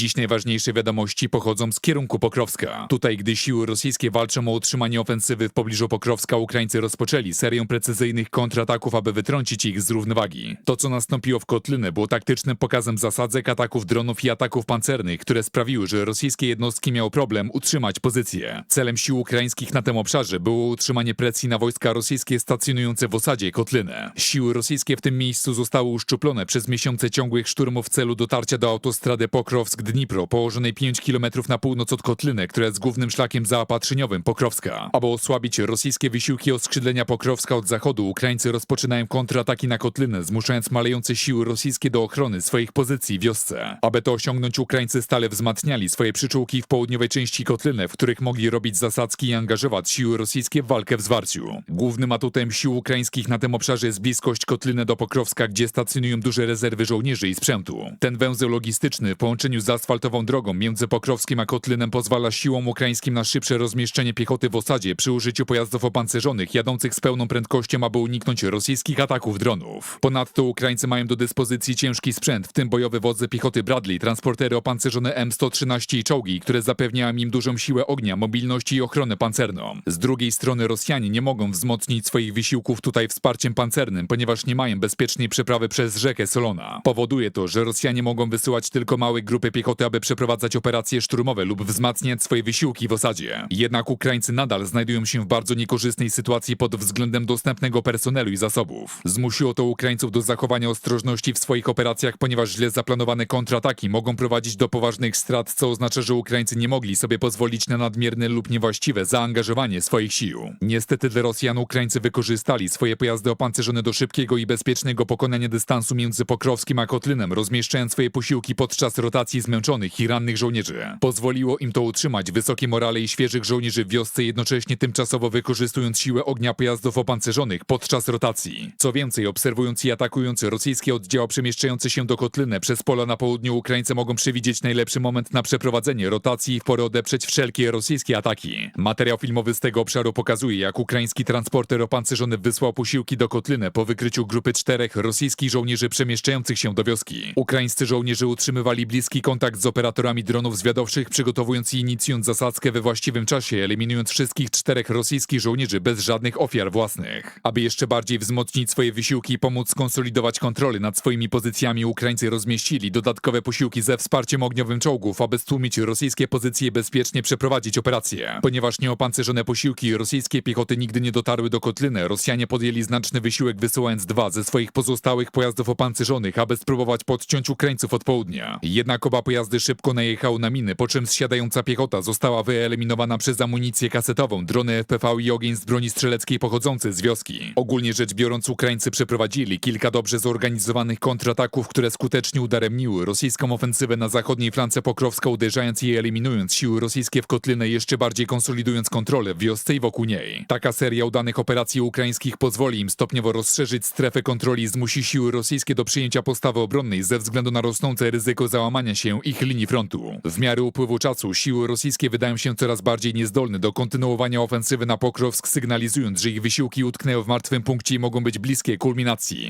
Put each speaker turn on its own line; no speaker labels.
Dziś najważniejsze wiadomości pochodzą z kierunku Pokrowska. Tutaj, gdy siły rosyjskie walczą o utrzymanie ofensywy w pobliżu Pokrowska, Ukraińcy rozpoczęli serię precyzyjnych kontrataków, aby wytrącić ich z równowagi. To, co nastąpiło w Kotlynę, było taktycznym pokazem zasadzek, ataków dronów i ataków pancernych, które sprawiły, że rosyjskie jednostki miały problem utrzymać pozycję. Celem sił ukraińskich na tym obszarze było utrzymanie presji na wojska rosyjskie stacjonujące w osadzie Kotlynę. Siły rosyjskie w tym miejscu zostały uszczuplone przez miesiące ciągłych szturmów w celu dotarcia do autostrady Pokrowsk-Dnipro, położonej 5 km na północ od Kotliny, która jest głównym szlakiem zaopatrzeniowym Pokrowska. Aby osłabić rosyjskie wysiłki oskrzydlenia Pokrowska od zachodu, Ukraińcy rozpoczynają kontrataki na Kotlynę, zmuszając malejące siły rosyjskie do ochrony swoich pozycji w wiosce. Aby to osiągnąć, Ukraińcy stale wzmacniali swoje przyczółki w południowej części Kotlyny, w których mogli robić zasadzki i angażować siły rosyjskie w walkę w zwarciu. Głównym atutem sił ukraińskich na tym obszarze jest bliskość Kotlyny do Pokrowska, gdzie stacjonują duże rezerwy żołnierzy i sprzętu. Ten węzeł logistyczny w połączeniu z asfaltową drogą między Pokrowskiem a Kotlynem pozwala siłom ukraińskim na szybsze rozmieszczenie piechoty w osadzie przy użyciu pojazdów opancerzonych jadących z pełną prędkością, aby uniknąć rosyjskich ataków dronów. Ponadto Ukraińcy mają do dyspozycji ciężki sprzęt, w tym bojowe wodze piechoty Bradley, transportery opancerzone M113 i czołgi, które zapewniają im dużą siłę ognia, mobilność i ochronę pancerną. Z drugiej strony Rosjanie nie mogą wzmocnić swoich wysiłków tutaj wsparciem pancernym, ponieważ nie mają bezpiecznej przeprawy przez rzekę Solona. Powoduje to, że Rosjanie mogą wysyłać tylko małe grupy piechoty, aby przeprowadzać operacje szturmowe lub wzmacniać swoje wysiłki w osadzie. Jednak Ukraińcy nadal znajdują się w bardzo niekorzystnej sytuacji pod względem dostępnego personelu i zasobów. Zmusiło to Ukraińców do zachowania ostrożności w swoich operacjach, ponieważ źle zaplanowane kontrataki mogą prowadzić do poważnych strat, co oznacza, że Ukraińcy nie mogli sobie pozwolić na nadmierne lub niewłaściwe zaangażowanie swoich sił. Niestety dla Rosjan Ukraińcy wykorzystali swoje pojazdy opancerzone do szybkiego i bezpiecznego pokonania dystansu między Pokrowskim a Kotlynem, rozmieszczając swoje posiłki podczas rotacji zmęczonych i rannych żołnierzy. Pozwoliło im to utrzymać wysokie morale i świeżych żołnierzy w wiosce, jednocześnie tymczasowo wykorzystując siłę ognia pojazdów opancerzonych podczas rotacji. Co więcej, obserwując i atakując rosyjskie oddziały przemieszczające się do Kotliny przez pola na południu, Ukraińcy mogą przewidzieć najlepszy moment na przeprowadzenie rotacji i w porę odeprzeć wszelkie rosyjskie ataki. Materiał filmowy z tego obszaru pokazuje, jak ukraiński transporter opancerzony wysłał posiłki do Kotliny po wykryciu grupy czterech rosyjskich żołnierzy przemieszczających się do wioski. Ukraińscy żołnierze utrzymywali bliski kontakt z operatorami dronów zwiadowczych, przygotowując i inicjując zasadzkę we właściwym czasie, eliminując wszystkich czterech rosyjskich żołnierzy bez żadnych ofiar własnych. Aby jeszcze bardziej wzmocnić swoje wysiłki i pomóc skonsolidować kontrolę nad swoimi pozycjami, Ukraińcy rozmieścili dodatkowe posiłki ze wsparciem ogniowym czołgów, aby stłumić rosyjskie pozycje i bezpiecznie przeprowadzić operację. Ponieważ nieopancerzone posiłki rosyjskiej piechoty nigdy nie dotarły do Kotlyny, Rosjanie podjęli znaczny wysiłek wysyłając dwa ze swoich pozostałych pojazdów opancerzonych, aby spróbować podciąć Ukraińców od południa. Jednak oba pojazdy szybko najechały na miny, po czym zsiadająca piechota została wyeliminowana przez amunicję kasetową, drony FPV i ogień z broni strzeleckiej pochodzący z wioski. Ogólnie rzecz biorąc, Ukraińcy przeprowadzili kilka dobrze zorganizowanych kontrataków, które skutecznie udaremniły rosyjską ofensywę na zachodniej flance Pokrowska, uderzając i eliminując siły rosyjskie w Kotlynę, jeszcze bardziej konsolidując kontrolę w wiosce i wokół niej. Taka seria udanych operacji ukraińskich pozwoli im stopniowo rozszerzyć strefę kontroli i zmusi siły rosyjskie do przyjęcia postawy obronnej ze względu na rosnące ryzyko załamania ich linii frontu. W miarę upływu czasu siły rosyjskie wydają się coraz bardziej niezdolne do kontynuowania ofensywy na Pokrowsk, sygnalizując, że ich wysiłki utknęły w martwym punkcie i mogą być bliskie kulminacji.